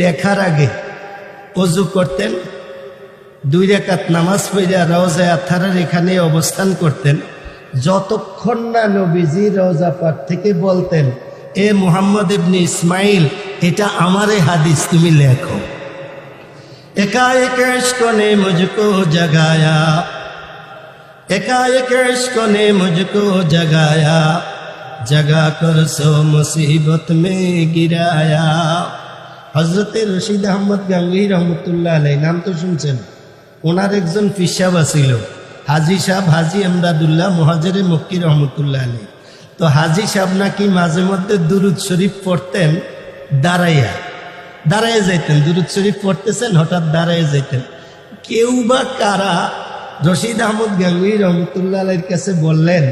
লেখার আগে অজু করতেন, দুই রেখাত নামাজ পড়িয়া রওজায় আথারার এখানে অবস্থান করতেন। যতক্ষণ না নবীজি রওজা পাঠ থেকে বলতেন, এ মুহাম্মদ ইবনি ইসমাইল, এটা আমারে হাদিস, তুমি লেখো। একা একেশক মুজকো জাগায়া একা একেশক মুজকো জাগায়া, জগা করছ মুসিবত মে গিরায়া। হজরতে রশিদ আহমদ গাঙ্গি রহমতুল্লাহ আলাই নাম তো শুনছেন। ওনার একজন ফিসাব আছিল। হাজি সাহ হাজি আমদাদুল্লাহ মহাজেরে মক্কি রহমতুল্লাহ আলী তো হাজি সাহেব নাকি মাঝে মধ্যে দুরুদ শরীফ পড়তেন, দাঁড়াইয়া। দাঁড়ায় যাইতেন, দুরুদ শরীফ পড়তেছেন, হঠাৎ দাঁড়ায় যাইতেন। কেউ বা কারা রশিদ আহমদ গাঙ্গুই রহমতুল্লাহ আলের কাছে বললেন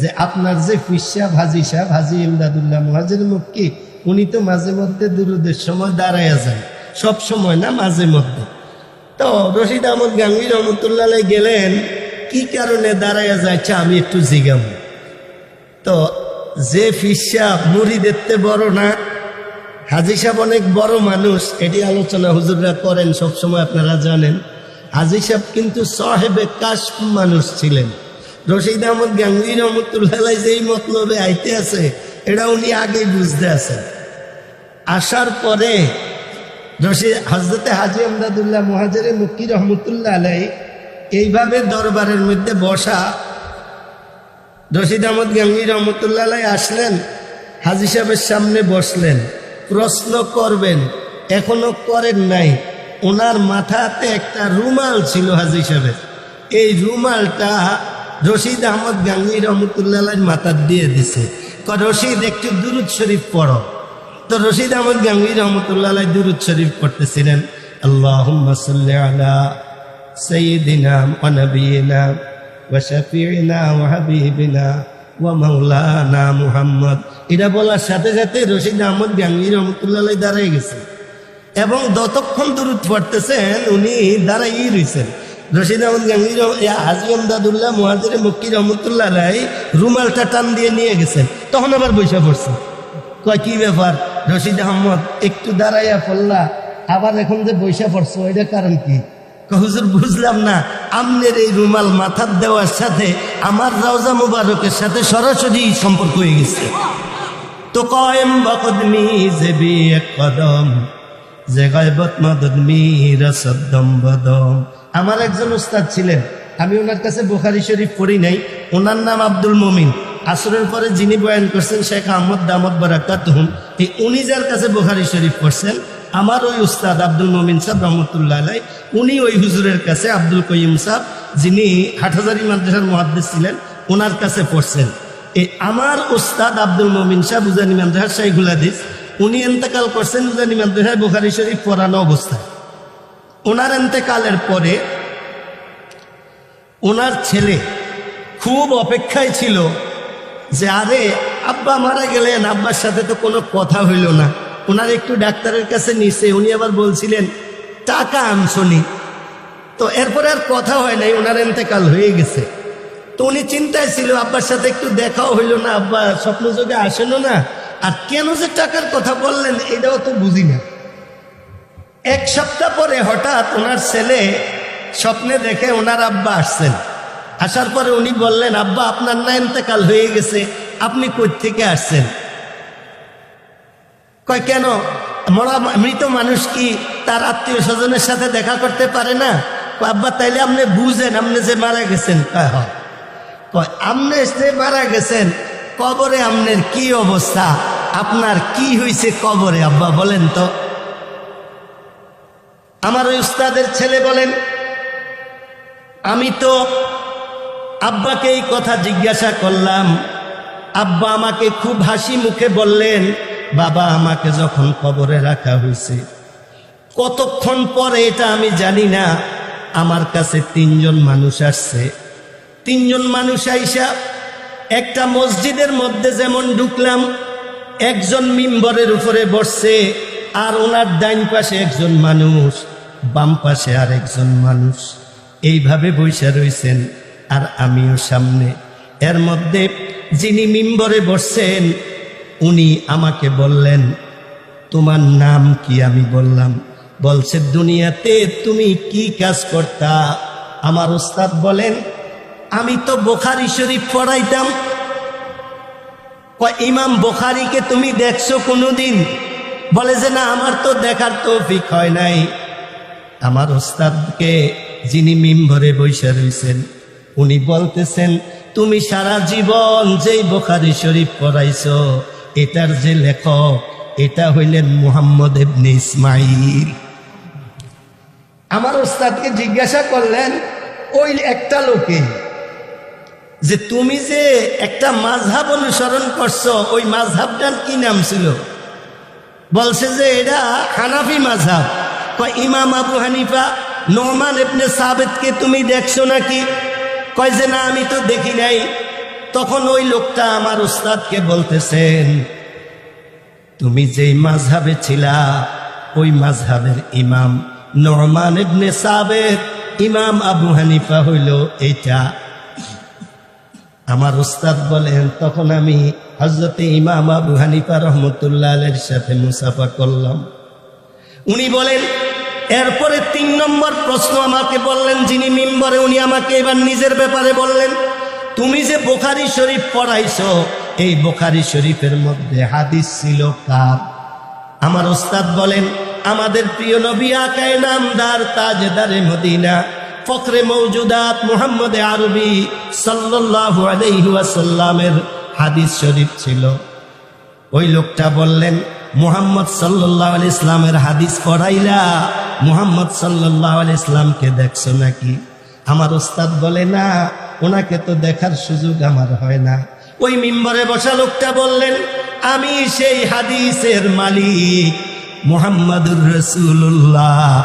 যে, আপনার যে ফিসা হাজি সাহেব হাজি ইমদাদুল্লাহ মহাজের মুক্কি উনি তো মাঝে মধ্যে দুরুদের সময় দাঁড়ায় যান। সব সময় না, মাঝে মধ্যে। তো রশিদ আহমদ গাঙ্গুই রহমতুল্লাহ গেলেন, কি কারণে দাঁড়ায় যাচ্ছে আমি একটু জিগাম তো যে ফিসা মুড়ি দেখতে বড় না, হাজি সাহেব অনেক বড় মানুষ, এটি আলোচনা হুজুররা করেন সবসময় আপনারা জানেন। হাজি সাহেব কিন্তু সাহেবে কাশ মানুষ ছিলেন। রশিদ আহমদ গাঙ্গি রহমতুল্লাহ যেই মতলবে আইতে আছে এটা উনি আগেই বুঝতে আছেন। আসার পরে রশিদ হজরতে হাজি আমদাদুল্লাহ মহাজের মুক্কি রহমতুল্লাহ আলাই এইভাবে দরবারের মধ্যে বসা রশিদ আহমদ গাঙ্গি রহমতুল্লাহ আলাই আসলেন, হাজি সাহেবের সামনে বসলেন, প্রশ্ন করবেন, এখনও করেন নাই। ওনার মাথাতে একটা রুমাল ছিল হাজি সাহেবের। এই রুমালটা রশিদ আহমদ গাঙ্গি রহমতুল্লাহ মাথার দিয়ে দিছে। রশিদ, একটু দুরুদ শরীফ পড়ো। তো রশিদ আহমদ গাঙ্গি রহমতুল্লাহ দুরুদ শরীফ পড়তেছিলেন। আল্লাহ আলা বলার সাথে সাথে রশিদ এবং যতক্ষণ দূরত পড়তেছেন, উনি দাঁড়াই রয়েছেন রশিদ আহমদ গাঙ্গি হাজি আমদাদুল্লাহ মহাজির মুক্কি রহমতুল্লাহ রাই রুমালটা টান দিয়ে নিয়ে গেছেন তখন আবার বৈশা পড়ছে। কয়, কি ব্যাপার? রশিদ আহমদ, একটু দাঁড়াইয়া পড়লা। আবার এখন যে বৈশা পড়ছো এটা কারণ কি? হুজুর, বুঝলাম না। আমনের এই রুমাল মাথার দেওয়ার সাথে আমার রাউজা মুবারকের সাথে সরাসরি সম্পর্ক হয়ে গেছে। তো কয়েম বকদমি জেবি এক কদম যে গায়বত মদদমি রসদম বদম। আমার একজন উস্তাদ ছিলেন, আমি ওনার কাছে বুখারি শরীফ পড়ি নাই, ওনার নাম আব্দুল মমিন। আসরের পরে যিনি বয়ান করছেন, শেখ আহমদ দামদ বারাকাত এই উনি যার কাছে বুখারি শরীফ পড়ছেন, আমার ওই উস্তাদ আব্দুল মমিন সাহেব রহমতুল্লাহ আলাই, উনি ওই হুজুরের কাছে আব্দুল কয়িম সাহেব, যিনি হাটহাজারি মাদ্রাসার মহাদ্দেশ ছিলেন, ওনার কাছে পড়ছেন। এই আমার উস্তাদ আব্দুল মমিন সাহেব উজানি মাদ্রাসার শাইখুল উনি এন্তেকাল করছেন উজানি মাদ্রাসায় বুখারি শরীফ পড়ানো অবস্থায়। ওনার এন্তেকালের পরে ওনার ছেলে খুব অপেক্ষায় ছিল যে, আরে, আব্বা মারা গেলেন, আব্বার সাথে তো কোনো কথা হইল না। ওনার একটু ডাক্তারের কাছে নিছে, উনি আবার বলছিলেন, টাকা আনছনি তো এরপরে আর কথা হয় নাই ওনার এতেকাল হয়ে গেছে। তো উনি চিন্তায় ছিল, আব্বার সাথে একটু দেখাও হইল না, আব্বা স্বপ্ন যোগে আসেনও না। আর কেন যে টাকার কথা বললেন, এটাও তো বুঝি না। এক সপ্তাহ পরে হঠাৎ ওনার ছেলে স্বপ্নে দেখে ওনার আব্বা আসছেন। আসার পরে উনি বললেন, আব্বা, আপনার না এতেকাল হয়ে গেছে, আপনি কই থেকে আসছেন? কয়, কেন? মরা মৃত মানুষ কি তার আত্মীয় স্বজনের সাথে দেখা করতে পারে না? আব্বা, তাইলে আপনি বুঝেন, আপনি যে মারা গেছেন। কয় হয় আপনি যে মারা গেছেন, কবরে আপনার কি অবস্থা? আপনার কি হয়েছে কবরে? আব্বা, বলেন তো। আমার ওই উস্তাদের ছেলে বলেন, আমি তো আব্বাকে এই কথা জিজ্ঞাসা করলাম। আব্বা আমাকে খুব হাসি মুখে বললেন, বাবা, আমাকে যখন কবরে রাখা হয়েছে কতক্ষণ পরে এটা আমি জানি না, আমার কাছে তিনজন মানুষ আসছে। তিনজন মানুষ আইসা একটা মসজিদের মধ্যে যেমন ঢুকলাম একজন মিম্বরের উপরে বসছে, আর ওনার ডাইন পাশে একজন মানুষ, বাম পাশে আর একজন মানুষ। এইভাবে বৈশা রয়েছেন আর আমিও সামনে। এর মধ্যে যিনি মিম্বরে বসছেন, উনি আমাকে বললেন, তোমার নাম কি? আমি বললাম, বলছে, দুনিয়াতে তুমি কি কাজ করতা? আমার ওস্তাদ বলেন, আমি তো বোখারি শরীফ পড়াইতাম ইমাম বোখারিকে তুমি দেখছ কোনোদিন? বলে যে, না, আমার তো দেখার তৌফিক হয় নাই। আমার ওস্তাদকে যিনি মিম্বরে বৈশা রয়েছেন উনি বলতেছেন, তুমি সারা জীবন যেই বোখারি শরীফ পড়াইছো, এটার যে লেখক, এটা হইলেন মুহাম্মদ ইবনে ইসমাইল আমার ওস্তাদকে জিজ্ঞাসা করলেন, ওই একটা লোকে যে তুমি যে একটা মাঝহাব অনুসরণ করছ, ওই মাঝহাবটার কি নাম ছিল? বলছে যে এটা হানাফি মাঝহাব। কয়, ইমাম আবু হানিফা, নোমান এবনে সাবেদকে তুমি দেখছ নাকি? কয় যে না, আমি তো দেখি নাই। তখন ওই লোকটা আমার উস্তাদকে বলতেছেন, তুমি যেই মাঝহাবে ছিলা, ওই মাঝহাবের ইমাম নোমান ইবনে সাবেদ ইমাম আবু হানিফা হইল এইটা। আমার উস্তাদ বলেন, তখন আমি হজরতে ইমাম আবু হানিফা রহমতুল্লাহ আলের সাথে মুসাফা করলাম। উনি বলেন, এরপরে তিন নম্বর প্রশ্ন আমাকে বললেন, যিনি মিম্বরে, উনি আমাকে এবার নিজের ব্যাপারে বললেন, তুমি যে বোখারি শরীফ পড়াইছ, এই বোখারি শরীফের মধ্যে হাদিস ছিল কার? আমার ওস্তাদ বলেন, আমাদের প্রিয় নবী আকায় নামদার তাজদারে মদিনা ফখরে মৌজুদাত মুহাম্মদ আরবি সাল্লাল্লাহু আলাইহি ওয়াসাল্লামের হাদিস শরীফ ছিল। ওই লোকটা বললেন, মুহাম্মদ সাল্লাহ আলি ইসলামের হাদিস পড়াইলা, মুহাম্মদ সাল্লাহ আলি ইসলামকে দেখছ নাকি? আমার ওস্তাদ বলে, না, ওনাকে তো দেখার সুযোগ আমার হয় না। ওই মিম্বরে বসা লোকটা বললেন, আমি সেই হাদিসের মালিক, মুহাম্মাদুর রসুল্লাহ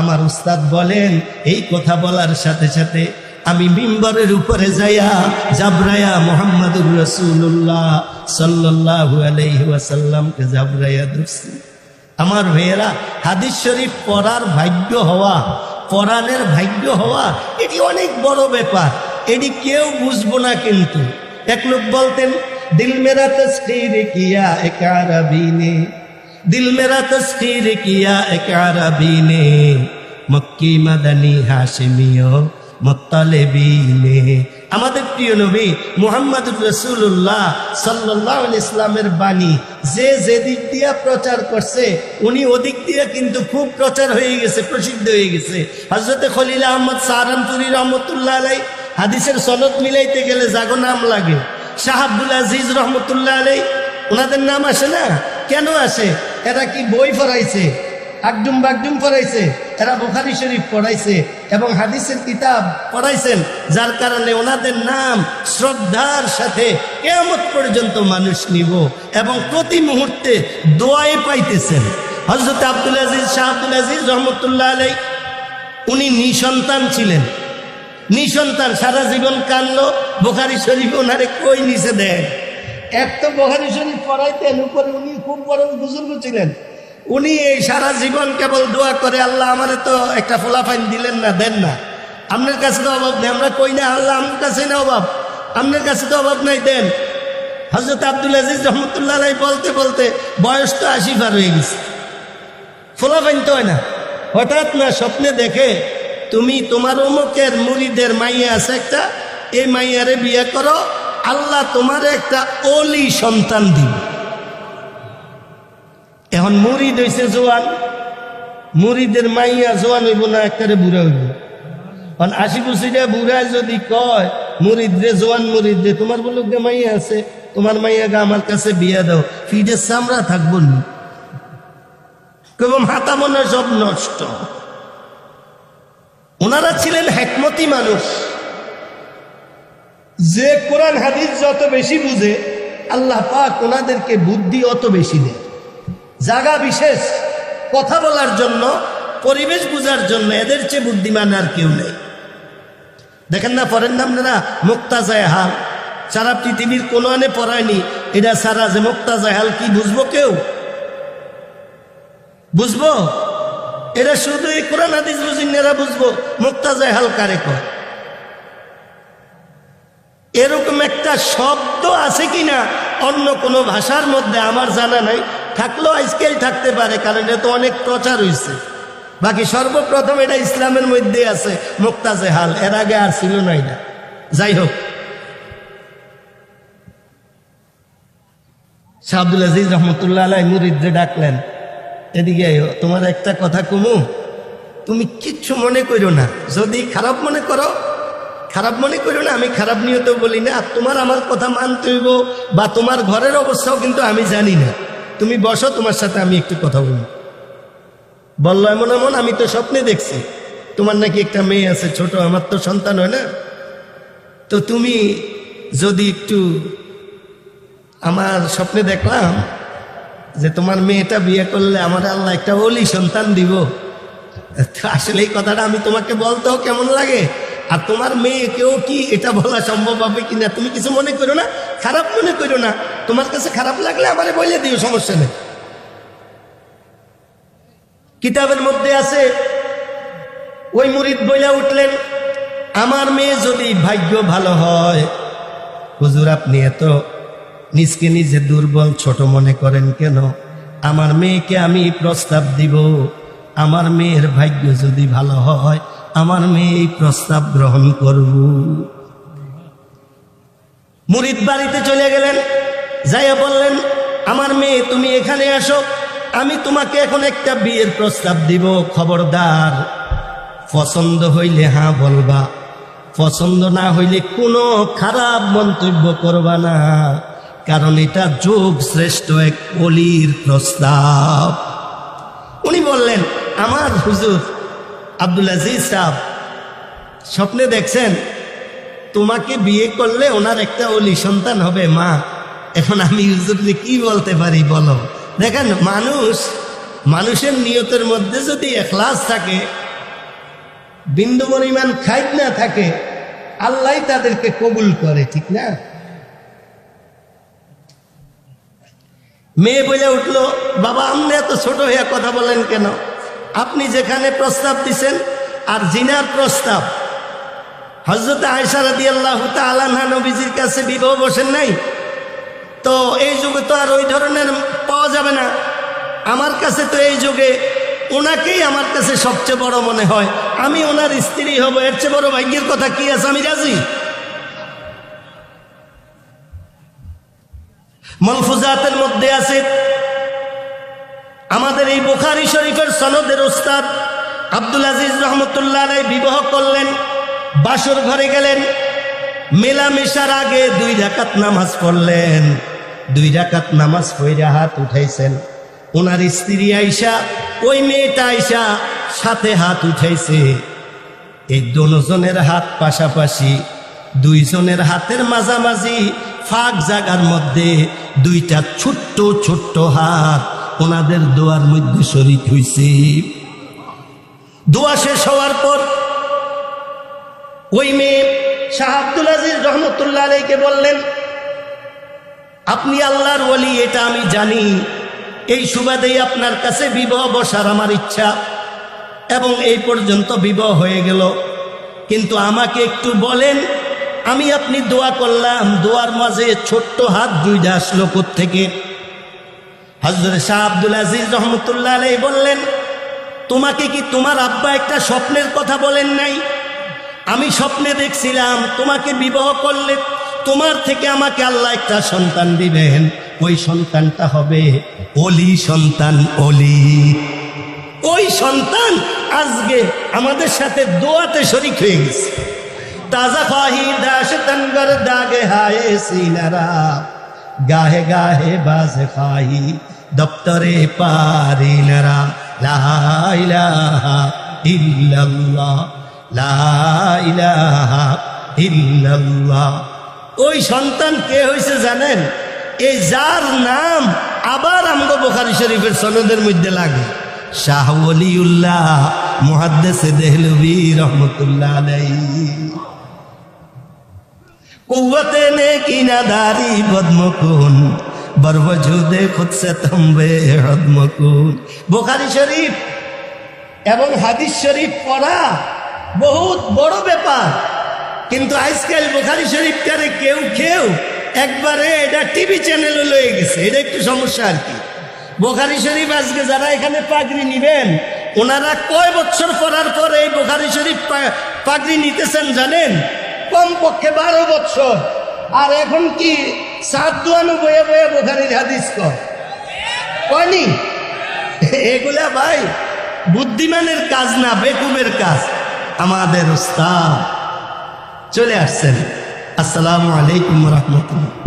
আমার উস্তাদ বলেন, এই কথা বলার সাথে সাথে আমি মিম্বরের উপরে যাইয়া জাবরায়া মোহাম্মদুর রসুল্লাহ সাল্লাহ আলাইহি ওয়াসাল্লামকে জাবরাইয়া ধরছি। আমার ভাইয়েরা হাদিস শরীফ পড়ার ভাগ্য হওয়া, পড়ানের ভাগ্য হওয়া, এটি অনেক বড় ব্যাপার। এটি কেউ বুঝব না কিন্তু। এক লোক বলতেন, দিল মেরা তস্কির কিয়া এক আরবি নে দিল মেরা তস্কির কিয়া এক আরবি নে। মক্কি মাদানি হাশিমিও মোত্তালেবিনে। আমাদের প্রিয় নবী মোহাম্মদ রসুল্লাহ সাল্লাহ ইসলামের বাণী, যে যে দিক দিয়া প্রচার করছে, উনি ওদিক দিয়া কিন্তু খুব প্রচার হয়ে গেছে, প্রসিদ্ধ হয়ে গেছে। হজরতে খলিল আহমদ সাহারানপুরি রহমতুল্লাহ আলাই হাদিসের সনদ মিলাইতে গেলে জাগো নাম লাগে। শাহ আব্দুল আজিজ রহমতুল্লাহ আলাই ওনাদের নাম আসে না? কেন আসে এরা কি বই ফরাইছে আকডুম বাগডুম পড়াইছে? এরা বুখারি শরীফ পড়াইছে এবং হাদিসের কিতাব পড়াইছেন, যার কারণে ওনাদের নাম শ্রদ্ধার সাথে কেমত পর্যন্ত মানুষ নিব এবং প্রতি মুহূর্তে দোয়াই পাইতেছেন। হজরত আব্দুল আজিজ, শাহ আব্দুল আজিজ রহমতুল্লাহ আলাই উনি নিঃসন্তান ছিলেন। নিঃসন্তান সারা জীবন কানলো, বোখারি শরীফ ওনারে কই নিচে দেন? এক তো বোখারি শরীফ পড়াইতেন, উপরে উনি খুব বড় বুজুর্গ ছিলেন। উনি এই সারা জীবন কেবল দোয়া করে, আল্লাহ আমারে তো একটা ফোলাফাইন দিলেন না, দেন না। আপনার কাছে তো অভাব নেই, আমরা কই না, আল্লাহ আমার কাছে না অভাব। আপনার কাছে তো অভাব নাই, দেন। হজরত আব্দুল আজিজ রহমতুল্লাহ বলতে বলতে বয়স তো আশি পার হয়ে গেছে। ফোলাফাইন তো হয় না। হঠাৎ না স্বপ্নে দেখে তুমি তোমার অমুকের মুড়িদের মাইয়া আছে একটা, এই মাইয়ারে বিয়ে করো আল্লাহ তোমার একটা অলি সন্তান দিব। এখন মুড়িদ হইছে জোয়ান। মুড়িদের মাইয়া জোয়ান হইব না একটারে বুড়া হইব। কারণ আশি বছরিয়া বুড়া যদি কয় মুড়িদ রে, জোয়ান মুড়িদ রে, তোমার বলুক যে মাইয়া আছে, তোমার মাইয়া গা আমার কাছে বিয়া দাও ফিডের চামড়া থাকব না। হাতা মনে সব নষ্ট। ওনারা ছিলেন হেকমতি মানুষ। যে কোরআন হাদিস যত বেশি বুঝে, আল্লাহ পাক ওনাদেরকে বুদ্ধি অত বেশি দেয়। জায়গা বিশেষ, কথা বলার জন্য, পরিবেশ বুঝার জন্য এদের চেয়ে বুদ্ধিমান আর কেউ নেই। দেখেন না পড়েন না আপনারা মুক্তা জায়হাল সারা পৃথিবীর কোনো আনে পড়ায়নি, এটা সারা যে মুক্তা জায়হাল কি বুঝব কেউ? বুঝব? এরা শুধু এই কোরআন হাদিস বুঝিন এরা বুঝব মুক্তা জায়হাল কারে কয়? এরকম একটা শব্দ আছে কিনা? অন্য কোনো ভাষার মধ্যে আমার জানা নাই। থাকলেও আজকেই থাকতে পারে, কারণ এটা তো অনেক প্রচার হয়েছে বাকি সর্বপ্রথম এটা ইসলামের মধ্যে আছে মুক্তাজে হাল এর আগে আর ছিল নাই না যাই হোক। শাহ আজিজ রহমতুল্লাহ আলাই মুরিদরে ডাকলেন, এদিকে তোমার একটা কথা কমু। তুমি কিচ্ছু মনে করো না। যদি খারাপ মনে করো খারাপ মনে করো না, আমি খারাপ নিয়ত বলি না, আর তোমার আমার কথা মানতে হইব বা তোমার ঘরের অবস্থাও কিন্তু আমি জানি না। তুমি বসো, তোমার সাথে আমি একটু কথা বলব বলল, এমন এমন, আমি তো স্বপ্নে দেখছি। তোমার নাকি একটা মেয়ে আছে, ছোট, আমার তো সন্তান হয় না। তো তুমি যদি একটু আমার স্বপ্নে দেখলাম যে তোমার মেয়েটা বিয়ে করলে আমার আল্লাহ একটা অলি সন্তান দিব আসলে এই কথাটা আমি তোমাকে বলতেও কেমন লাগে? আর তোমার মেয়েকেও কি এটা বলা সম্ভব হবে কিনা? তুমি কিছু মনে করো না? খারাপ মনে করো না? তোমার কাছে খারাপ লাগলে আমারে বলে দিও, সমস্যা নেই। কিতাবের মধ্যে আছে, ওই মুরিদ বইলা উঠলেন, আমার মেয়ে যদি ভাগ্য ভালো হয়, হুজুর আপনি এত নিজকে নিজে দুর্বল, ছোট মনে করেন কেন? আমার মেয়েকে আমি প্রস্তাব দিব, আমার মেয়ের ভাগ্য যদি ভালো হয় আমার মেয়ে এই প্রস্তাব গ্রহণ করব। মুরিদ বাড়িতে চলে গেলেন। যাইয়া বললেন, আমার মেয়ে, তুমি এখানে আসো। আমি তোমাকে এখন একটা বিয়ের প্রস্তাব দিব, খবরদার। পছন্দ হইলে হ্যাঁ বলবা, পছন্দ না হইলে কোনো খারাপ মন্তব্য করবা না, কারণ এটা যোগ শ্রেষ্ঠ এক অলির প্রস্তাব। উনি বললেন, আমার হুজুর আব্দুল আজিজ সাহ স্বপ্নে দেখছেন, তোমাকে বিয়ে করলে ওনার একটা অলি সন্তান হবে, মা। এখন আমি হুজুরকে কি বলতে পারি, বলো। দেখেন, মানুষ, মানুষের নিয়তের মধ্যে যদি এখলাস থাকে, বিন্দু পরিমাণ খাইত না থাকে, আল্লাহ তাদেরকে কবুল করে, ঠিক না? মেয়ে বলে উঠল, বাবা, আপনি এত ছোট হয়ে কথা বলেন কেন? আপনি যেখানে প্রস্তাব দিছেন আর জিনার প্রস্তাব হজরত আয়সা রাদি আল্লাহ আলানহা নবীজির কাছে বিবাহ বসেন নাই? তো এই যুগে তো আর ওই ধরনের পাওয়া যাবে না। আমার কাছে তো এই যুগে ওনাকেই আমার কাছে সবচেয়ে বড় মনে হয়। আমি ওনার স্ত্রী হব, এর চেয়ে বড় ভাগ্যের কথা কি আছে? আমি রাজি? মলফুজাতের মধ্যে আছে আমাদের এই বুখারি শরীফের সনদের ওস্তাদ আব্দুল আজিজ রহমতুল্লাহ আলাই বিবাহ করলেন, বাসর ঘরে গেলেন, মেলামেশার আগে দুই রাকাত নামাজ পড়লেন। দুই রাকাত নামাজ পড়ে হাত উঠাইছেন। ওনার স্ত্রী আইসা ওই মেয়েটা আইসা সাথে হাত উঠাইছে। এই দোজনের হাত পাশাপাশি দুইজনের হাতের মাঝামাঝি ফাঁক জাগার মধ্যে দুইটা ছোট্ট ছোট্ট হাত ওনাদের দোয়ার মধ্যে শরিক হইছে। দোয়া শেষ হওয়ার পর ওই মেয়ে শাহ আব্দুল আজিজ রহমতুল্লাহ আলাইকে বললেন, আপনি আল্লাহর ওলি, এটা আমি জানি। এই সুবাদেই আপনার কাছে বিবাহ বসার আমার ইচ্ছা। এবং এই পর্যন্ত বিবাহ হয়ে গেল। কিন্তু আমাকে একটু বলেন, আমি আপনি দোয়া করলাম। দোয়ার মাঝে ছোট্ট হাত দুইটা আসলো থেকে হজরত শাহ আব্দুল আজিজ রহমতুল্লাহ আলাই বললেন, তোমাকে কি তোমার আব্বা একটা স্বপ্নের কথা বলেন নাই? আমি স্বপ্নে দেখছিলাম তোমাকে বিবাহ করলে তোমার থেকে আমাকে আল্লাহ একটা সন্তান দিবেন। ওই সন্তানটা হবে অলি সন্তান অলি ওই সন্তান আজকে আমাদের সাথে দোয়াতে শরিক হয়ে গেছে। তাজা খাহি দাস তনগর দাগে হায় সিনারা, গাহে গাহে বাজ খাহি দপ্তরে পারিনারা লাইলাহা ইল্লাল্লাহ লাইলাহা ইল্লাল্লাহ। ওই সন্তান কে হয়েছে জানেন? এই যার নাম আবার আমগো বোখারি শরীফের সনদের মধ্যে লাগে। শাহ অলিউল্লাহ মহাদ্দেশে দেহলবি রহমতুল্লাহ আলাই কুয়াতে নে কিনা দারি বদমকুন বরবজুদে খুদসে তম্বে হদমকুন বোখারি শরীফ এবং হাদিস শরীফ পড়া বহুত বড় ব্যাপার। কিন্তু আজকাল বোখারি শরীফটারে কেউ কেউ একবারে এটা টিভি চ্যানেলে লয়ে গেছে। এটা একটু সমস্যা আর কি। বোখারি শরীফ আজকে যারা এখানে পাগড়ি নিবেন, ওনারা কয় বছর পড়ার পর এই বোখারি শরীফ পাগড়ি নিতেছেন জানেন? কমপক্ষে বারো বছর। আর এখন কি সাত দুয়ানো বয়ে বয়ে বোখারির হাদিস কয়নি? এগুলা ভাই, বুদ্ধিমানের কাজ না, বেকুবের কাজ। আমাদের উস্তাদ। চলে আসছেন। আসসালামু আলাইকুম রহমতুল্লাহ।